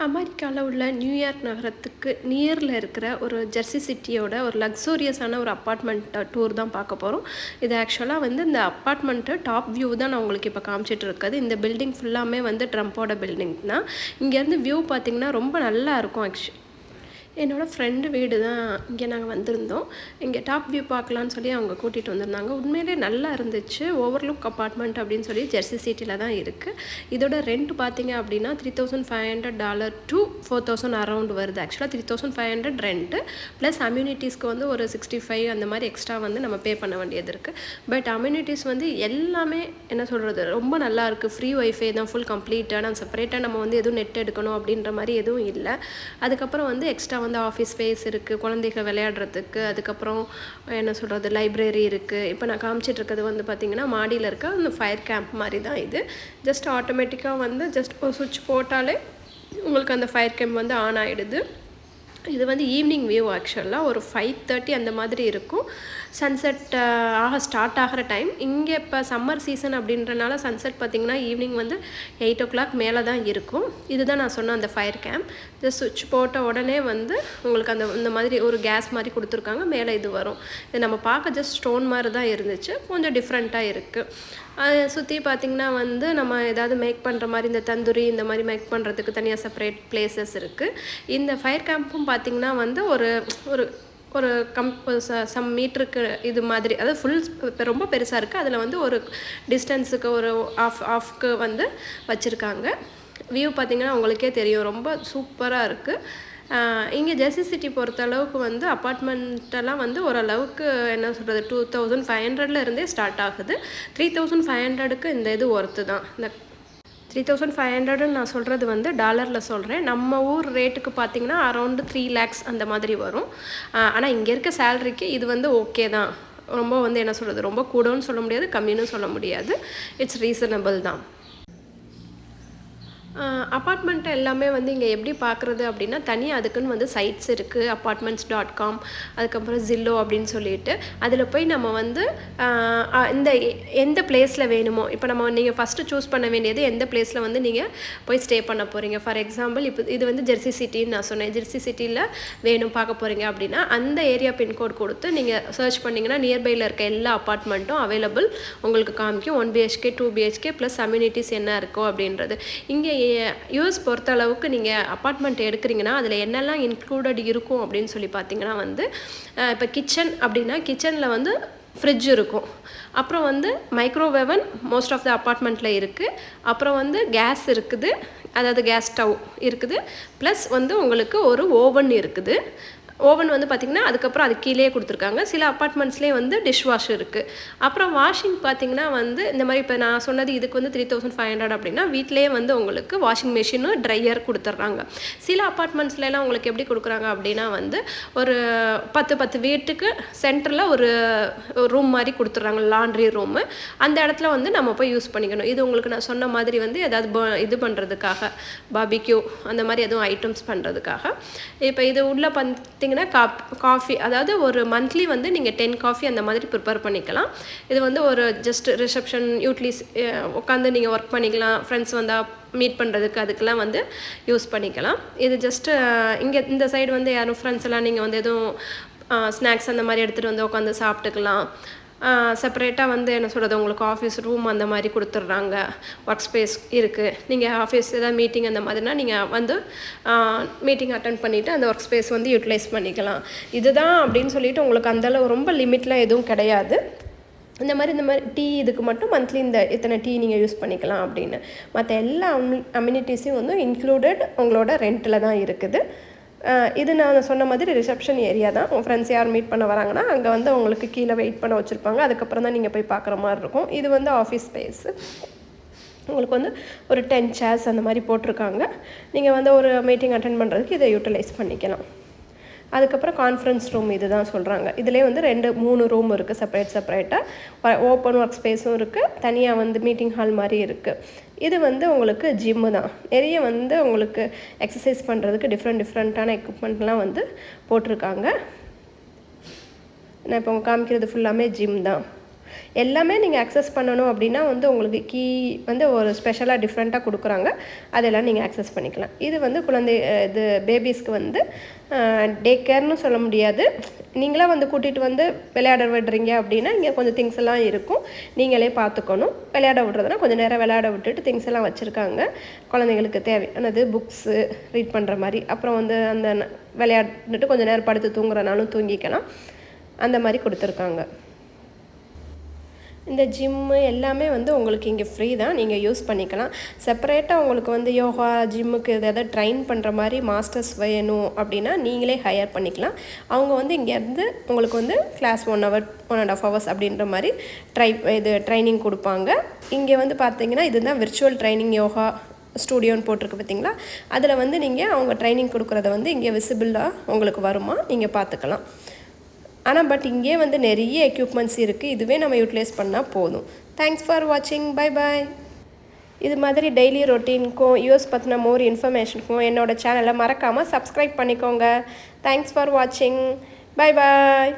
அமெரிக்காவில் உள்ள நியூயார்க் நகரத்துக்கு நியரில் இருக்கிற ஒரு ஜெர்சி சிட்டியோட ஒரு லக்ஸூரியஸான ஒரு அப்பார்ட்மெண்ட் டூர் தான் பார்க்க போகிறோம் இது ஆக்சுவலாக வந்து இந்த அப்பார்ட்மெண்ட்டு டாப் வியூ தான் நான் உங்களுக்கு இப்போ காமிச்சிட்டு இருக்குது இந்த பில்டிங் ஃபுல்லாமே வந்து ட்ரம்ப்போட பில்டிங் தான். இங்கேருந்து வியூ பார்த்திங்கன்னா ரொம்ப நல்லா இருக்கும். ஆக்சுவலி என்னோடய ஃப்ரெண்டு வீடு தான் இங்கே நாங்கள் வந்திருந்தோம். இங்கே டாப் வியூ பார்க்கலான்னு சொல்லி அவங்க கூட்டிகிட்டு வந்திருந்தாங்க. உண்மையிலே நல்லா இருந்துச்சு. ஓவர்லுக் அப்பார்ட்மெண்ட் அப்படின்னு சொல்லி ஜெர்சி சிட்டியில் தான் இருக்குது இதோட ரெண்ட் பார்த்தீங்க அப்படின்னா three thousand five hundred dollar to four thousand around வருது. ஆக்சுவலாக three thousand five hundred rent plus அம்யூனிட்டிஸ்க்கு வந்து ஒரு சிக்ஸ்டி ஃபைவ் அந்த மாதிரி எக்ஸ்ட்ரா வந்து நம்ம பே பண்ண வேண்டியது இருக்குது பட் அம்யூனிட்டிஸ் வந்து எல்லாமே என்ன சொல்கிறது ரொம்ப நல்லா இருக்குது ஃப்ரீ ஒய்ஃபை தான் ஃபுல் கம்ப்ளீட்டாக நான் செப்பரேட்டாக நம்ம வந்து எதுவும் நெட் எடுக்கணும் அப்படின்ற மாதிரி எதுவும் இல்லை. அதுக்கப்புறம் வந்து எக்ஸ்ட்ரா வந்து ஆஃபீஸ் ஸ்பேஸ் இருக்குது குழந்தைகள் விளையாடுறதுக்கு அதுக்கப்புறம் என்ன சொல்கிறது லைப்ரரி இருக்குது இப்போ நான் காமிச்சிட்டு இருக்கிறது வந்து பார்த்திங்கன்னா மாடியில் இருக்க அந்த ஃபயர் கேம்ப் மாதிரி தான் இது. ஜஸ்ட் ஆட்டோமேட்டிக்காக வந்து ஜஸ்ட் ஒரு சுவிட்ச் போட்டாலே உங்களுக்கு அந்த ஃபயர் கேம்ப் வந்து ஆன் ஆகிடுது இது வந்து ஈவினிங் வியூ ஆக்சுவலாக ஒரு ஃபைவ் தேர்ட்டி அந்த மாதிரி இருக்கும். சன்செட் ஆக ஸ்டார்ட் ஆகிற டைம் இங்கே இப்போ சம்மர் சீசன் அப்படின்றனால சன்செட் பார்த்திங்கன்னா ஈவினிங் வந்து எயிட் ஓ கிளாக் மேலே தான் இருக்கும். இதுதான் நான் சொன்ன அந்த ஃபயர் கேம்ப் ஜஸ்ட் சுவிட்ச் போட்ட உடனே வந்து உங்களுக்கு அந்த இந்த மாதிரி ஒரு கேஸ் மாதிரி கொடுத்துருக்காங்க. மேலே இது வரும். இது நம்ம பார்க்க ஜஸ்ட் ஸ்டோன் மாதிரி தான் இருந்துச்சு. கொஞ்சம் டிஃப்ரெண்ட்டாக இருக்குது சுற்றி பார்த்திங்கன்னா வந்து நம்ம ஏதாவது மேக் பண்ணுற மாதிரி இந்த தந்தூரி இந்த மாதிரி மேக் பண்ணுறதுக்கு தனியாக செப்பரேட் பிளேசஸ் இருக்குது இந்த ஃபயர் கேம்ப்பும் பார்த்திங்கன்னா வந்து ஒரு ஒரு ஒரு கம் சம் மீட்டருக்கு இது மாதிரி அதாவது ஃபுல் ரொம்ப பெருசாக இருக்குது அதில் வந்து ஒரு டிஸ்டன்ஸுக்கு ஒரு ஆஃப் ஆஃப்க்கு வந்து வச்சுருக்காங்க. வியூ பார்த்திங்கன்னா உங்களுக்கே தெரியும். ரொம்ப சூப்பராக இருக்குது இங்கே ஜெர்சி சிட்டி பொறுத்த அளவுக்கு வந்து அப்பார்ட்மெண்ட்டெல்லாம் வந்து ஓரளவுக்கு என்ன சொல்கிறது டூ தௌசண்ட் ஃபைவ் ஹண்ட்ரட்ல இருந்தே ஸ்டார்ட் ஆகுது. த்ரீ தௌசண்ட் ஃபைவ் ஹண்ட்ரடுக்கு இந்த இது ஒர்த்து தான். இந்த த்ரீ தௌசண்ட் ஃபைவ் ஹண்ட்ரடுன்னு நான் சொல்கிறது வந்து டாலரில் சொல்கிறேன் நம்ம ஊர் ரேட்டுக்கு பார்த்தீங்கன்னா அரௌண்டு த்ரீ லேக்ஸ் அந்த மாதிரி வரும். ஆனால் இங்கே இருக்க சேலரிக்கு இது வந்து ஓகே தான். ரொம்ப வந்து என்ன சொல்கிறது ரொம்ப கூடன்னு சொல்ல முடியாது கம்மின்னு சொல்ல முடியாது. இட்ஸ் ரீசனபிள் தான். அப்பார்ட்மெண்ட்டை எல்லாமே வந்து இங்கே எப்படி பார்க்குறது அப்படின்னா தனியாக அதுக்குன்னு வந்து சைட்ஸ் இருக்குது அப்பார்ட்மெண்ட்ஸ் டாட் காம் அதுக்கப்புறம் ஜில்லோ அப்படின்னு சொல்லிட்டு. அதில் போய் நம்ம வந்து இந்த எந்த பிளேஸில் வேணுமோ இப்போ நம்ம நீங்கள் ஃபஸ்ட்டு சூஸ் பண்ண வேண்டியது எந்த பிளேஸில் வந்து நீங்கள் போய் ஸ்டே பண்ண போகிறீங்க ஃபார் எக்ஸாம்பிள் இப்போ இது வந்து ஜெர்சி சிட்டின்னு நான் சொன்னேன். ஜெர்சி சிட்டியில் வேணும் பார்க்க போகிறீங்க அப்படின்னா அந்த ஏரியா பின்கோட் கொடுத்து நீங்கள் சர்ச் பண்ணிங்கன்னா நியர்பையில் இருக்க எல்லா அப்பார்ட்மெண்ட்டும் அவைலபிள் உங்களுக்கு காமிக்கும். One BHK two BHK plus amenities என்ன இருக்கோ அப்படின்றது. இங்கே யூஎஸ் பொறுத்த அளவுக்கு நீங்கள் அப்பார்ட்மெண்ட் எடுக்கிறீங்கன்னா அதில் என்னெல்லாம் இன்க்ளூடட் இருக்கும் அப்படின்னு சொல்லி பார்த்தீங்கன்னா வந்து இப்போ கிச்சன் அப்படின்னா கிச்சனில் வந்து ஃப்ரிட்ஜ் இருக்கும். அப்புறம் வந்து மைக்ரோவேவன் மோஸ்ட் ஆஃப் த அப்பார்ட்மெண்ட்டில் இருக்குது அப்புறம் வந்து கேஸ் இருக்குது. அதாவது கேஸ் ஸ்டவ் இருக்குது. ப்ளஸ் வந்து உங்களுக்கு ஒரு ஓவன் இருக்குது. ஓவன் வந்து பார்த்திங்கன்னா அதுக்கப்புறம் அது கீழே கொடுத்துருக்காங்க. சில அப்பார்ட்மெண்ட்ஸ்லேயே வந்து டிஷ் வாஷ் இருக்குது அப்புறம் வாஷிங் பார்த்திங்கன்னா வந்து இந்த மாதிரி இப்போ நான் சொன்னது இதுக்கு வந்து த்ரீ தௌசண்ட் ஃபைவ் ஹண்ட்ரட் அப்படின்னா வீட்டிலேயே வந்து உங்களுக்கு வாஷிங் மிஷினும் ட்ரையர் கொடுத்துட்றாங்க சில அப்பார்ட்மெண்ட்ஸ்லாம் உங்களுக்கு எப்படி கொடுக்குறாங்க அப்படின்னா வந்து ஒரு பத்து பத்து வீட்டுக்கு சென்டரில் ஒரு ரூம் மாதிரி கொடுத்துட்றாங்க லாண்ட்ரி ரூமு அந்த இடத்துல வந்து நம்ம போய் யூஸ் பண்ணிக்கணும். இது உங்களுக்கு நான் சொன்ன மாதிரி வந்து ஏதாவது இது பண்ணுறதுக்காக பாபிக்யூ அந்த மாதிரி எதுவும் ஐட்டம்ஸ் பண்ணுறதுக்காக இப்போ இது உள்ளே பார்த்து பார்த்தீங்கன்னா காப் காஃபி அதாவது ஒரு மந்த்லி வந்து நீங்கள் டென் காஃபி அந்த மாதிரி ப்ரிப்பேர் பண்ணிக்கலாம். இது வந்து ஒரு ஜஸ்ட் ரிசப்ஷன் யூட்லிஸ் உட்காந்து நீங்கள் ஒர்க் பண்ணிக்கலாம். ஃப்ரெண்ட்ஸ் வந்தால் மீட் பண்ணுறதுக்கு அதுக்கெல்லாம் வந்து யூஸ் பண்ணிக்கலாம். இது ஜஸ்ட்டு இங்கே இந்த சைடு வந்து யாரும் ஃப்ரெண்ட்ஸ் எல்லாம் நீங்கள் வந்து எதுவும் ஸ்நாக்ஸ் அந்த மாதிரி எடுத்துகிட்டு வந்து உட்காந்து சாப்பிட்டுக்கலாம். செப்பரேட்டாக வந்து என்ன சொல்கிறது உங்களுக்கு ஆஃபீஸ் ரூம் அந்த மாதிரி கொடுத்துட்றாங்க. ஒர்க் ஸ்பேஸ் இருக்குது நீங்கள் ஆஃபீஸ் ஏதாவது மீட்டிங் அந்த மாதிரினா நீங்கள் வந்து மீட்டிங் அட்டன் பண்ணிவிட்டு அந்த ஒர்க் ஸ்பேஸ் வந்து யூட்டிலைஸ் பண்ணிக்கலாம். இதுதான் அப்படின்னு சொல்லிட்டு உங்களுக்கு அந்தளவு ரொம்ப லிமிட்லாம் எதுவும் கிடையாது. இந்த மாதிரி இந்த மாதிரி டீ இதுக்கு மட்டும் மந்த்லி இந்த இத்தனை டீ நீங்கள் யூஸ் பண்ணிக்கலாம் அப்படின்னு. மற்ற எல்லா அம்யூனிட்டிஸையும் வந்து இன்க்ளூடட் உங்களோட ரெண்ட்டில் தான் இருக்குது. இது நான் சொன்ன மாதிரி ரிசப்ஷன் ஏரியா தான். உங்கள் ஃப்ரெண்ட்ஸ் யார் மீட் பண்ண வராங்கன்னா அங்கே வந்து உங்களுக்கு கீழே வெயிட் பண்ண வச்சுருப்பாங்க. அதுக்கப்புறம் தான் நீங்கள் போய் பார்க்குற மாதிரி இருக்கும். இது வந்து ஆஃபீஸ் ஸ்பேஸு உங்களுக்கு வந்து ஒரு டென் சேர்ஸ் அந்த மாதிரி போட்டிருக்காங்க. நீங்கள் வந்து ஒரு மீட்டிங் அட்டன் பண்ணுறதுக்கு இதை யூட்டிலைஸ் பண்ணிக்கலாம். அதுக்கப்புறம் கான்ஃபரன்ஸ் ரூம் இது தான் சொல்கிறாங்க இதிலே வந்து ரெண்டு மூணு ரூம் இருக்குது செப்பரேட் செப்பரேட்டாக ஓப்பன் ஒர்க் ஸ்பேஸும் இருக்குது தனியாக வந்து மீட்டிங் ஹால் மாதிரி இருக்குது இது வந்து உங்களுக்கு ஜிம்மு தான். நிறைய வந்து உங்களுக்கு எக்ஸசைஸ் பண்ணுறதுக்கு டிஃப்ரெண்ட் டிஃப்ரெண்ட்டான எக்யூப்மெண்ட்லாம் வந்து போட்டிருக்காங்க. நான் இப்போ காமிக்கிறது ஃபுல்லாமே ஜிம் தான். எல்லாமே நீங்கள் அக்சஸ் பண்ணணும் அப்படின்னா வந்து உங்களுக்கு கீ வந்து ஒரு ஸ்பெஷலாக டிஃப்ரெண்ட்டாக கொடுக்குறாங்க. அதெல்லாம் நீங்கள் அக்சஸ் பண்ணிக்கலாம். இது வந்து குழந்தை இது பேபிஸ்க்கு வந்து டே கேர்னு சொல்ல முடியாது. நீங்களாக வந்து கூட்டிகிட்டு வந்து விளையாட விடுறீங்க அப்படின்னா இங்கே கொஞ்சம் திங்ஸ் எல்லாம் இருக்கும். நீங்களே பார்த்துக்கணும். விளையாட விடுறதுனா கொஞ்சம் நேரம் விளையாட விட்டுட்டு திங்ஸ் எல்லாம் வச்சுருக்காங்க. குழந்தைங்களுக்கு தேவையானது புக்ஸு ரீட் பண்ணுற மாதிரி. அப்புறம் வந்து அந்த ந- விளையாண்டுட்டு கொஞ்சம் நேரம் படுத்து தூங்குறனாலும் தூங்கிக்கலாம். அந்த மாதிரி கொடுத்துருக்காங்க. இந்த ஜிம்மு எல்லாமே வந்து உங்களுக்கு இங்கே ஃப்ரீ தான். நீங்கள் யூஸ் பண்ணிக்கலாம். செப்பரேட்டாக உங்களுக்கு வந்து யோகா ஜிம்முக்கு எதாவது ட்ரைன் பண்ணுற மாதிரி மாஸ்டர்ஸ் வேணும் அப்படின்னா நீங்களே ஹையர் பண்ணிக்கலாம். அவங்க வந்து இங்கேருந்து உங்களுக்கு வந்து class one hour one and half hours அப்படின்ற மாதிரி ட்ரை இது ட்ரைனிங் கொடுப்பாங்க. இங்கே வந்து பார்த்தீங்கன்னா இதுதான் விர்ச்சுவல் ட்ரைனிங் யோகா ஸ்டூடியோன்னு போட்டிருக்கு பார்த்தீங்களா அதில் வந்து நீங்கள் அவங்க ட்ரைனிங் கொடுக்குறத வந்து இங்கே விசிபிளாக உங்களுக்கு வருமா? நீங்கள் பார்த்துக்கலாம் ஆனால் பட் இங்கே வந்து நிறைய எக்யூப்மெண்ட்ஸ் இருக்குது இதுவே நம்ம யூட்டிலைஸ் பண்ணால் போதும். தேங்க்ஸ் ஃபார் வாட்சிங் பை பாய் இது மாதிரி டெய்லி ரொட்டீனுக்கும் யூஎஸ் பற்றின மோர் இன்ஃபர்மேஷனுக்கும் என்னோட சேனலை மறக்காமல் சப்ஸ்கிரைப் பண்ணிக்கோங்க. தேங்க்ஸ் ஃபார் வாட்சிங் பை பாய்